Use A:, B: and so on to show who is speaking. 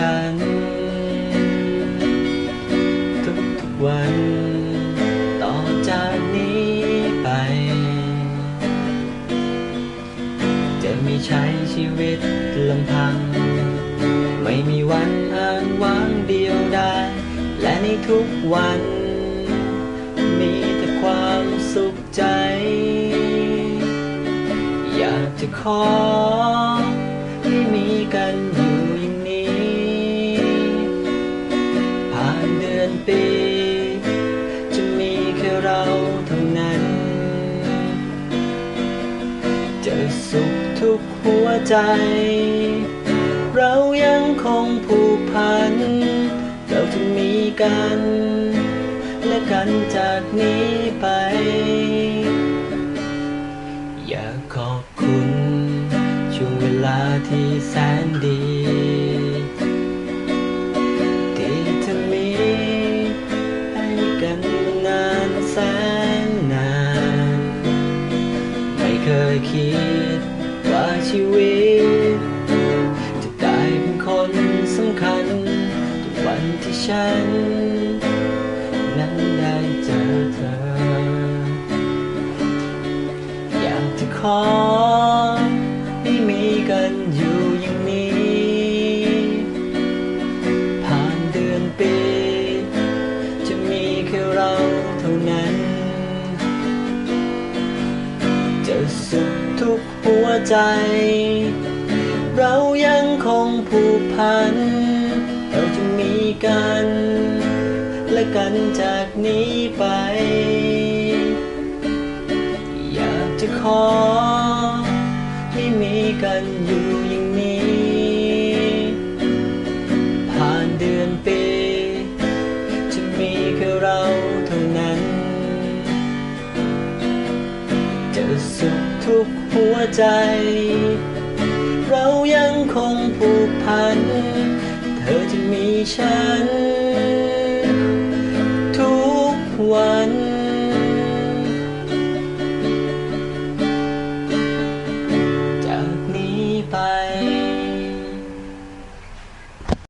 A: ฉัน ทุกๆวัน ต่อจากนี้ไป จะม่ใช้ชีวิตลำพัง ไม่มีวันอ้างว้างเดียวดายและในทุกวัน มีแต่ความสุขใจ อยากจะขอ ทุกหัวใจ เรายังคงผูกพัน เราจะมีกัน และกันจากนี้ไป อยากขอบคุณ ช่วงเวลาที่แสนดีที่เธอมีให้กันนานแสนนาน ไม่เคยคิด ชีวิต จะได้เป็นคนสำคัญทุกวันที่ฉัน นั้นได้เจอเธอ อยากจะขอ ใจ เรายังคงผูกพัน เราจะมีกัน และกันจากนี้ไป อยากจะขอให้มีกันอยู่ หัวใจ เรายังคงผูกพัน เธอจะมีฉัน